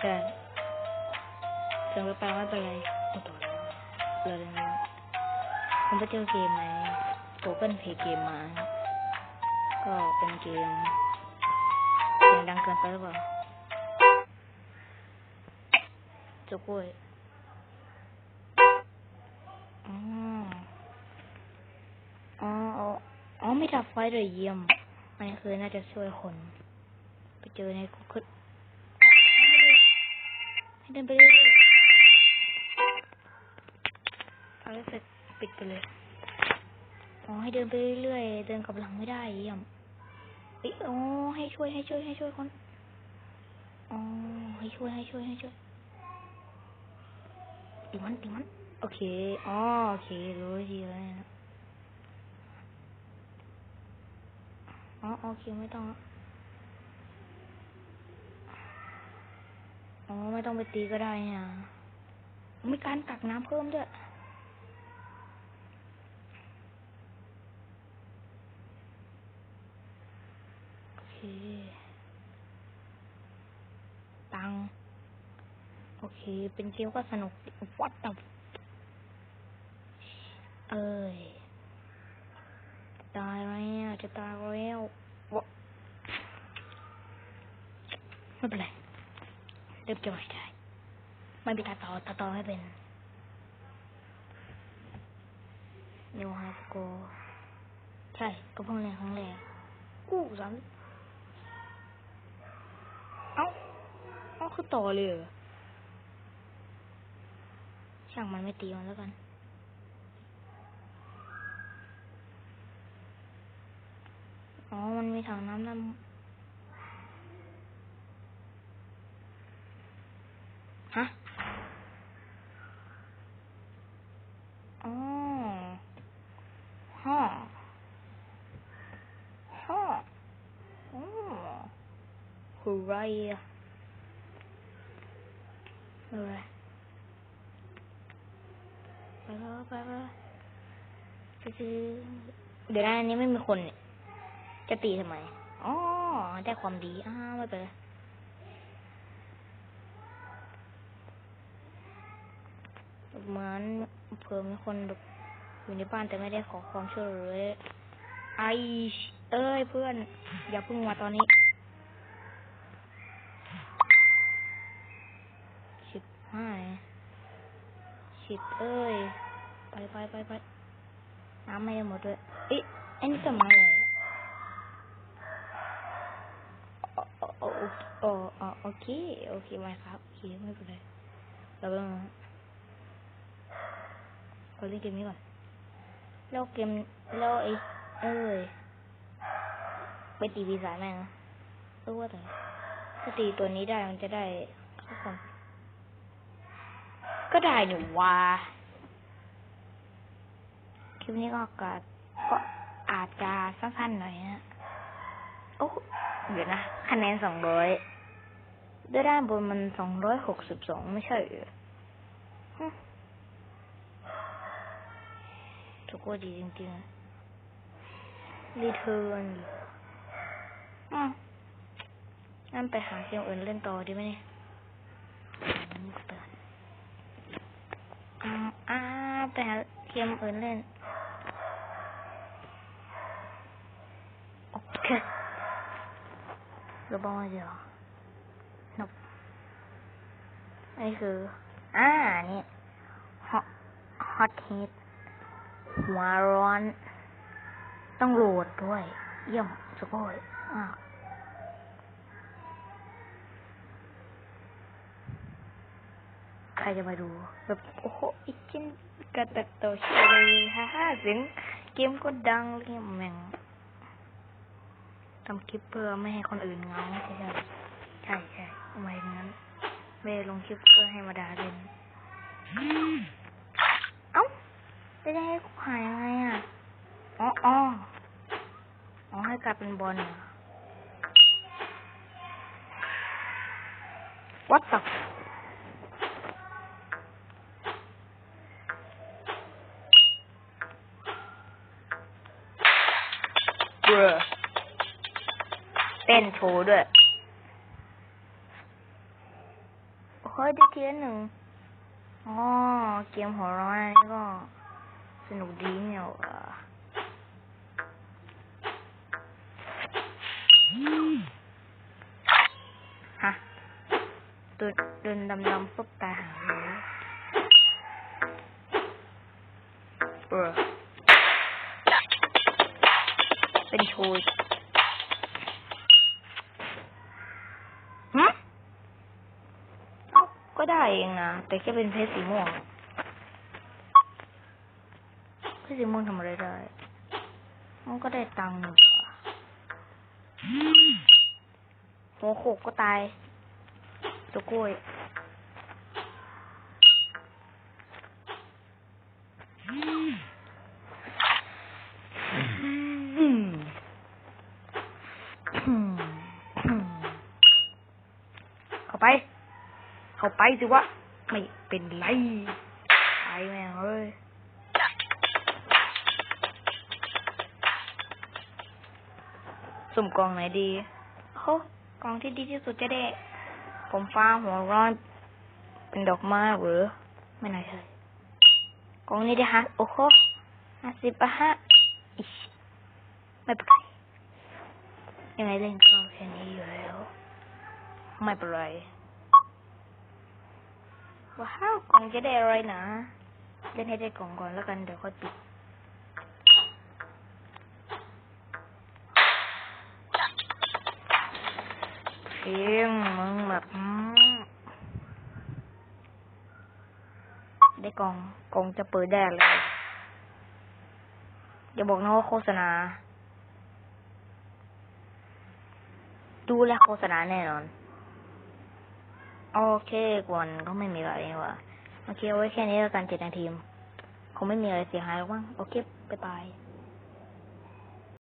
ใช่เสียงแปลกๆไม่เป็นไรโอ้ตัวแล้วเลยนะผมไปเจอเกมใน Google Play เกมมา ก็เป็นเกมเสียงดังเกินไปหรือเปล่าจ้ากล้วยอ๋ออ๋อ อ๋อ ไม่ดับไฟเลยเยี่ยมอันคือน่าจะช่วยคน ไปเจอใน Google ให้เดินไปเรื่อยๆเอาแล้วเสร็จปิดไปเลย อ๋อ ให้เดินไปเรื่อยๆ เดินกลับหลังไม่ได้เยี่ยมเอ้ยอ๋อ ให้ช่วยให้ช่วยให้ช่วยคน อ๋อ ให้ช่วยให้ช่วยให้ช่วยตีมันตีมัน โอเค อ๋อ โอเค รู้ทีแล้วนะอ๋อ โอเค ไม่ต้องละ อ๋อไม่ต้องไปตีก็ได้เนี่ยมีการตักน้ำเพิ่มด้วย โอเค ตัง โอเค เป็นเกมก็สนุกวัดตับเอ้ย ตายแล้วจะตายแล้ววะไม่เป็นไร เริ่มจะไม่ได้ ไม่มีตาต่อตาต่อให้เป็นนิวไฮสโกใช่ ก็เพิ่งเรียนครั้งแรกกู้สามเอ้าเอ้าคือต่อเลยเหรอช่างมันไม่ตีมันแล้วกันอ๋อ มันมีถังน้ำน้ำ ฮะอ๋อฮะฮะอ๋อฮูไรอะอะไรไปแล้วไปแล้วคือเดี๋ยวนะอันนี้ไม่มีคนนี่จะตีทำไม อ๋อ ได้ความดี อ้าวไม่เป็นไร เหมือนเผื่อมีคนแบบอยู่ในบ้านแต่ไม่ได้ขอความช่วยเหลือไอเอ้ยเพื่อน อย่าพิ่งมาตอนนี้ชิบหายชิบเอ้ย ไปไปไปไปน้ำไม่หมดเลยเอ๊ะอันนี้จะมาอะไรโอโอโอโอโอเค โอเคไหมครับ โอเค ไม่เป็นไรเราไปมา ขอเล่นเกมนี้ก่อนแล้วเกมแล้วไอ้เอ้ยไปตีปีศาจแม่งนะรู้ว่าแต่ถ้าตีตัวนี้ได้มันจะได้ข้อความก็ได้หนูว่าคลิปนี้ก็กาก็อาจจะสั้นๆหน่อยนะโอ้เดี๋ยวนะคะแนนสองร้อยด้วยด้านบนมันสองร้อยหกสิบสองไม่ใช่เหรอ ทุกคนดีจริงๆรีเทิร์นอืมงั้นไปหาเกมอื่นเล่นต่อดีไหมเนี่ยอันนี้ก็เตือนอ่าอ่าไปหาเกมอื่นเล่น โอเคระบองเดี๋ยวนบอันนี้คือ อ่า นี่ฮอตฮอตฮิต หัวร้อน ต้องโหลดด้วย เยี่ยมสุดยอดมากใครจะมาดูแบบโอ้โหอีจินกระตักโตเชยฮ่าฮ่าเสียงเกมก็ดังเลยแม่งทำคลิปเพื่อไม่ให้คนอื่นเงาใช่ไหมใช่ใช่ทำไมงั้นไม่ลงคลิปเพื่อให้มาด่าเล่น จะได้ให้หายยังไงอะ อ๋ออ๋ออ๋อให้กลายเป็นบอลเหรอ What the เบรอเต้นโชว์ด้วยฮ้ยได้ทีละหนึ่งอ๋อเกมหัวร้อนอันนี้ก็ สนุกดีเนี่ยว่ะฮะเดินเดินดำๆปุ๊บตายหาเลยเออเป็นโชยก็ได้เองนะ แต่แค่เป็นเพชรสีม่วง เพชรสีม่วงทำอะไรได้ มันก็ได้ตังค์หัวโขกก็ตาย ตัวกล้วยเข้าไป เข้าไปสิวะ ไม่เป็นไร ไปแม่งเอ้ย สุ่มกล่องไหนดีโอ้กล่องที่ดีที่สุดจะได้ ผมฟ้าหัวร้อน เป็นดอกไม้เหรือ ไม่น่าใช่กล่องนี้ได้ฮะโอ้โหห้าสิบอะฮะอิชไม่เป็นไรยังไงเล่นก็แค่นี้อยู่แล้ว ไม่เป็นไรว้าวกล่องจะได้อะไรนะเล่นให้ได้กล่องก่อนแล้วกันเดี๋ยวค่อยปิด เพียงมึงแบบได้กองกองจะเปิดได้เลยอย่าบอกนะว่าโฆษณา ดูแลโฆษณาแน่นอน โอเคกวนก็ไม่มีอะไรนี่ว่ะโอเคเอาไว้แค่นี้แล้วกันเจ็ดนาทีคงไม่มีอะไรเสียหายหรอกมั้งโอเคบ๊ายบาย